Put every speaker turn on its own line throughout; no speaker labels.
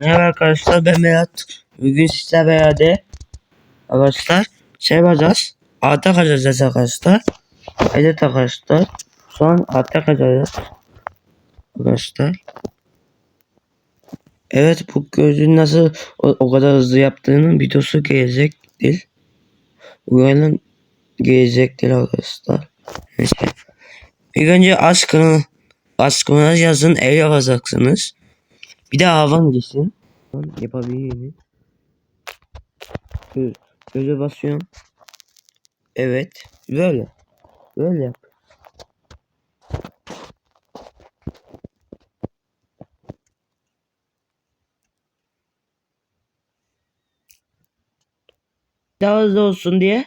Merhaba arkadaşlar ben Berat. Bugün sizlerle beraber arkadaşlar şey yapacağız. Arta kaçacağız arkadaşlar. Evet arkadaşlar. Şu an arta kaçacağız. Arkadaşlar. Evet bu gözün nasıl o, o kadar hızlı yaptığının videosu gelecektir. Uyanın gelecektir arkadaşlar. Neyse. İlk önce aşkını aşkına yazın el yapacaksınız. Bir de havan gitsin. Yapabilirim. Göz, göze basıyorum. Evet. Böyle. Böyle yap. Daha hızlı olsun diye.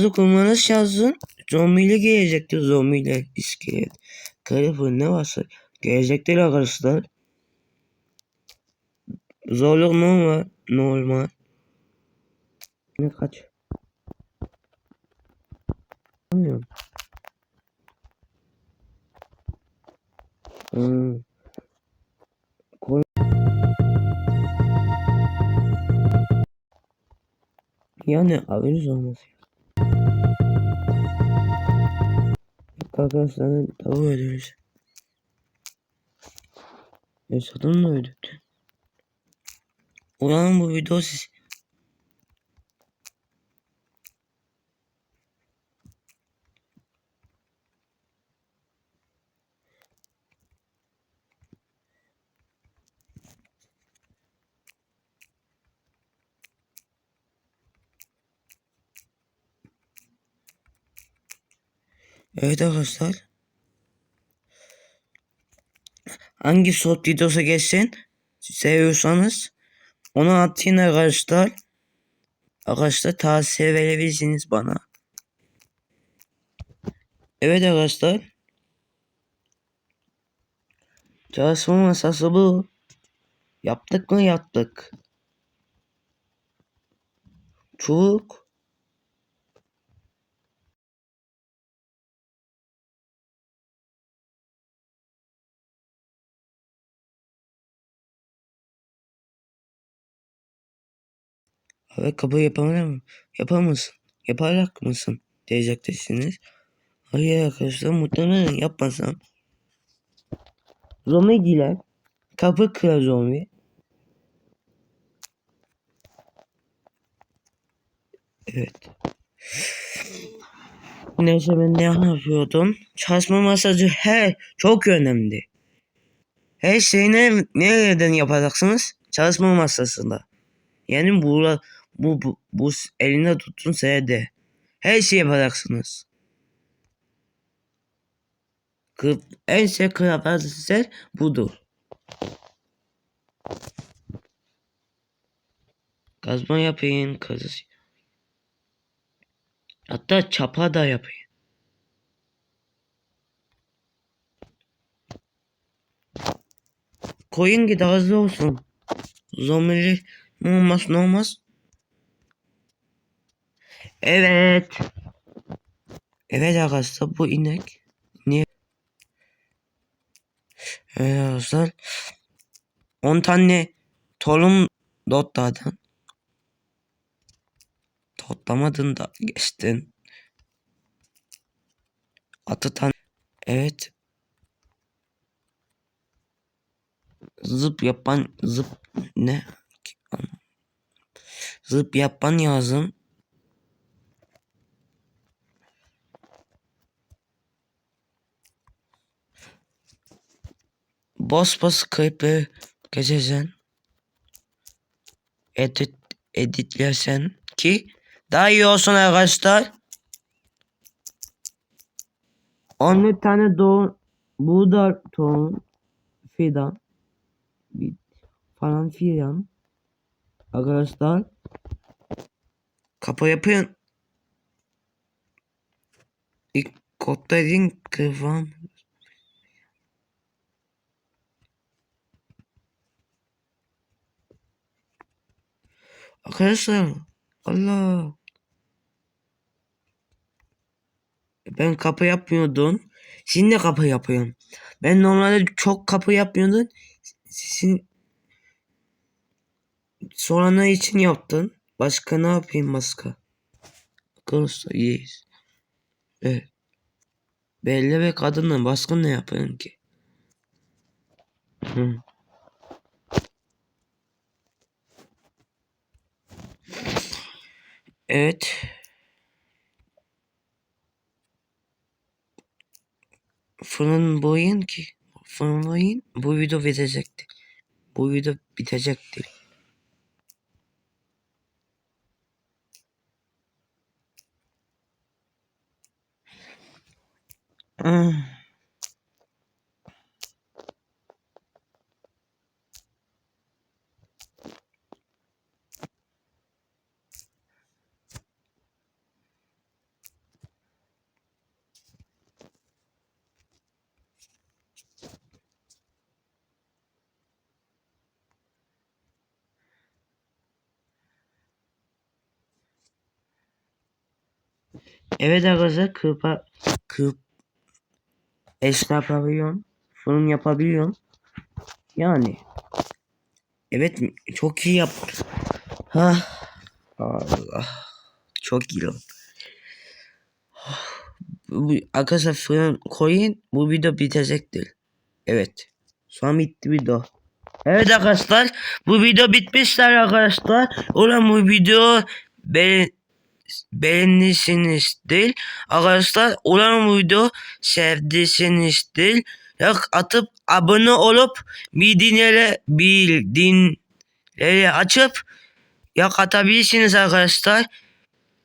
Hızlı kurmanız lazım. Zombiyle gelecektir. Zombiyle iskelet. Kılıfı ne varsa gelecektir arkadaşlar. Zorluk normal. Normal. Ne kaç? Bilmiyorum. Hmm. Koy- Yani haberiniz olması. Arkadaşlar tavuk öldürürüz. Yaşadın mı öldürdü? Ulan bu video siz Evet arkadaşlar. Hangi short videosu geçsin seviyorsanız onu atın arkadaşlar. Arkadaşlar tavsiye verebilirsiniz bana. Evet arkadaşlar. Çalışma masası bu. Yaptık mı yaptık. Çubuk. Abi kapı yapamıyor mu? Yapar mısın? Yaparak mısın? Diyecektesiniz. Hayır arkadaşlar muhtemelen yapmasam. Zombi giler. Kapı kırar zombi. Evet. Neyse ben ne anlatıyordum? Çalışma masajı he çok önemli. Her şeyi ne, nereden yapacaksınız? Çalışma masasında. Yani bu, bu, bu, bu elinde tutun seyede. Her şey yapacaksınız. Kı, en şey kıyafetler budur. Kazma yapayım, kazı. Hatta çapa da yapayım. Koyun daha hızlı olsun. Zombilik ne olmaz ne olmaz. Evet. Evet arkadaşlar bu inek. Niye? Evet arkadaşlar. 10 tane tohum dotladın. Toplamadın da geçtin. Atı tane. Evet. Zıp yapan zıp ne? Zıp yapan yazın. Boss boss kayıpları geçeceksin. Edit, editlersen ki daha iyi olsun arkadaşlar. 10 tane doğum buğday tohum fidan falan filan arkadaşlar kapı yapın ilk kodların kıvam arkadaşlar Allah ben kapı yapmıyordum şimdi kapı yapıyorum ben normalde çok kapı yapmıyordum Sizin sonra için yaptın? Başka ne yapayım başka? Arkadaşlar iyiyiz. Evet. Belli ve kadınla başka ne yapayım ki? Hı. Evet. Fırın boyun ki. Fırın boyun. Bu video bitecekti. Bu video bitecekti. Ah. Evet arkadaşlar kırpa kırp eş yapabiliyorum. Fırın yapabiliyorum. Yani. Evet çok iyi yap. Ha. Allah. Çok iyi arkadaşlar fırın koyun. Bu video bitecektir. Evet. An bitti video. Evet arkadaşlar. Bu video bitmişler arkadaşlar. Ulan bu video beğen beğendiyseniz arkadaşlar ulan bu video sevdiyseniz değil like atıp abone olup bildirimleri bildirimleri açıp yak atabilirsiniz arkadaşlar.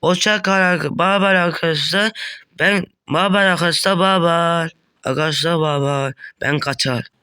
Hoşça kalın. Bye arkadaşlar. Ben bye arkadaşlar. Bye. Arkadaşlar bye. Ben kaçar.